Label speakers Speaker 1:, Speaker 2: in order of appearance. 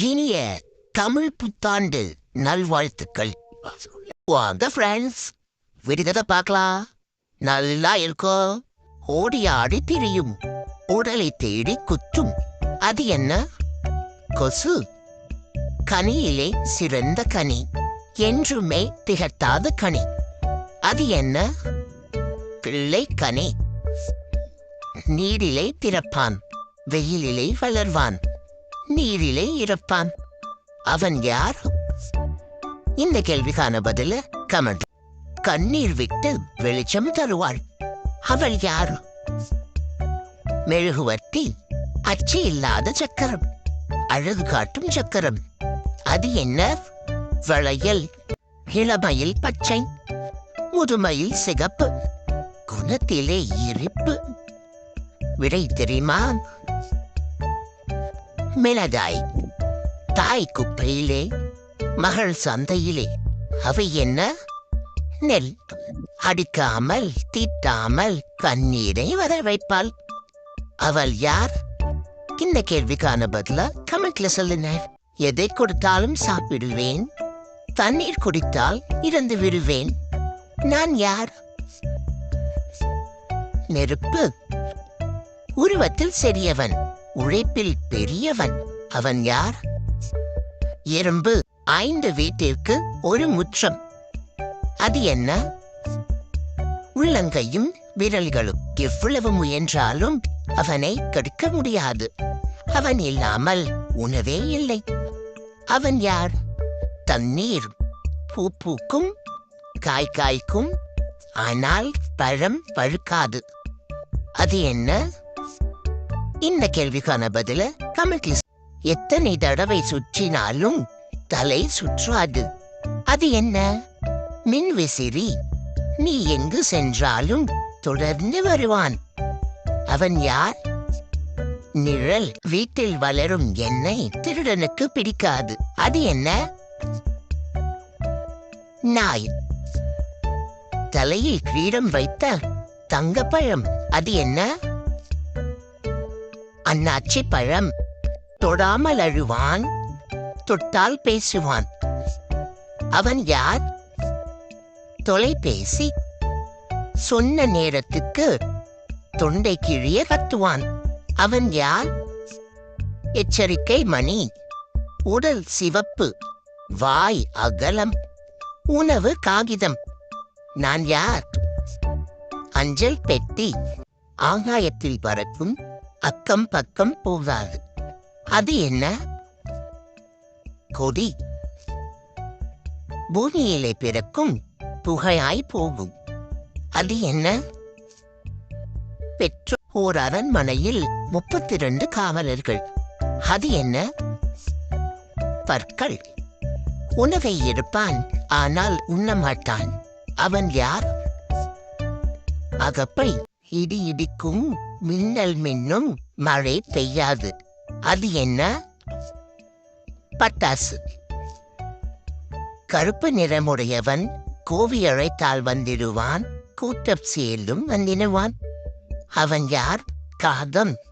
Speaker 1: இனிய தமிழ் புத்தாண்டு நல்வாழ்த்துக்கள். வாங்க ஃப்ரெண்ட்ஸ் விடுதலை பார்க்கலாம். நல்லா இருக்கோ? ஓடி ஆடி திரியும். உடலை தேடி குத்தும். அது என்ன? கொசு. கனியிலே சிறந்த கனி. என்றுமே திகட்டாத கனி. அது என்ன? பிள்ளை கனி. நீரிலே திறப்பான். வெயிலிலே வளர்வான். நீரிலே இறப்பான் அவன் யார்? இந்த கேள்விக்கான பதில கமெண்ட் கண்ணீர் விட்டு வெளிச்சம் தருவாள். அவள் யார்? மெழுகுவர்த்தி அச்சு இல்லாத சக்கரம் அழகு காட்டும் சக்கரம். அது என்ன? வளையல் இளமையில் பச்சை முதுமையில் சிகப்பு குணத்திலே இருப்பு. விடை தெரியுமா? மிளகாய் தாய் குப்பையிலே மகள் சந்தையிலே. அவை என்ன? நெல். அடிக்காமல் தீட்டாமல் கண்ணீரை வர வைப்பாள். அவள் யார்? இந்த கேள்விக்கான பதில கமெண்ட்ல சொல்லுங்க எதை கொடுத்தாலும் சாப்பிடுவேன். தண்ணீர் குடித்தால் இறந்து விடுவேன். நான் யார்? நெருப்பு. உருவத்தில் சிறியவன். உழைப்பில் பெரியவன். அவன் யார்? எறும்பு ஐந்து வீட்டிற்கு ஒரு முற்றம். அது என்ன? உள்ளங்கையும் விரல்களும் எவ்வளவு முயன்றாலும் அவனை கடுக்க முடியாது. அவன் இல்லாமல் உணவே இல்லை. அவன் யார்? தண்ணீர் பூ பூக்கும் காய் காய்க்கும் ஆனால் பழம் பழுக்காது. அது என்ன? இந்த கேள்விக்கான பதில கமெண்ட்ல எத்தனை தடவை சுற்றினாலும் தலை சுற்றாது. அது என்ன? மின் விசிறி. நீ எங்கு சென்றாலும் தொடர்ந்து வருவான். அவன் யார்? நிழல். வீட்டில் வளரும் எண்ணெய் திருடனுக்கு பிடிக்காது. அது என்ன? நாய். தலையில் கிரீடம் வைத்த தங்கப்பழம். அது என்ன? அண்ணாச்சி பழம். தொடாமல் அழுவான். தொட்டால் பேசுவான். அவன் யார்? தொலைபேசி. சொன்ன நேரத்துக்கு தொண்டை கிழிய கத்துவான். அவன் யார்? எச்சரிக்கை மணி. உடல் சிவப்பு. வாய் அகலம். உணவு காகிதம். நான் யார்? அஞ்சல் பெட்டி. ஆகாயத்தில் பறக்கும் அக்கம் பக்கம் போகாது. அது என்ன? கொடி. பூமியிலே பிறக்கும் புகையாய் போகும். அது என்ன? பெற்றோர் ஓர் அரண்மனையில் முப்பத்தி ரெண்டு காவலர்கள். அது என்ன? பற்கள். உணவை இருப்பான் ஆனால் உண்ண மாட்டான். அவன் யார்? அகப்பை. இடி இடிக்கும் மின்னல் மின்னும் மழை பெய்யாது. அது என்ன? பட்டாசு. கருப்பு நிறமுடையவன் கோவி அழைத்தால் வந்திடுவான் கூட்டம் சேலும் வந்திடுவான். அவன் யார்? காதம்.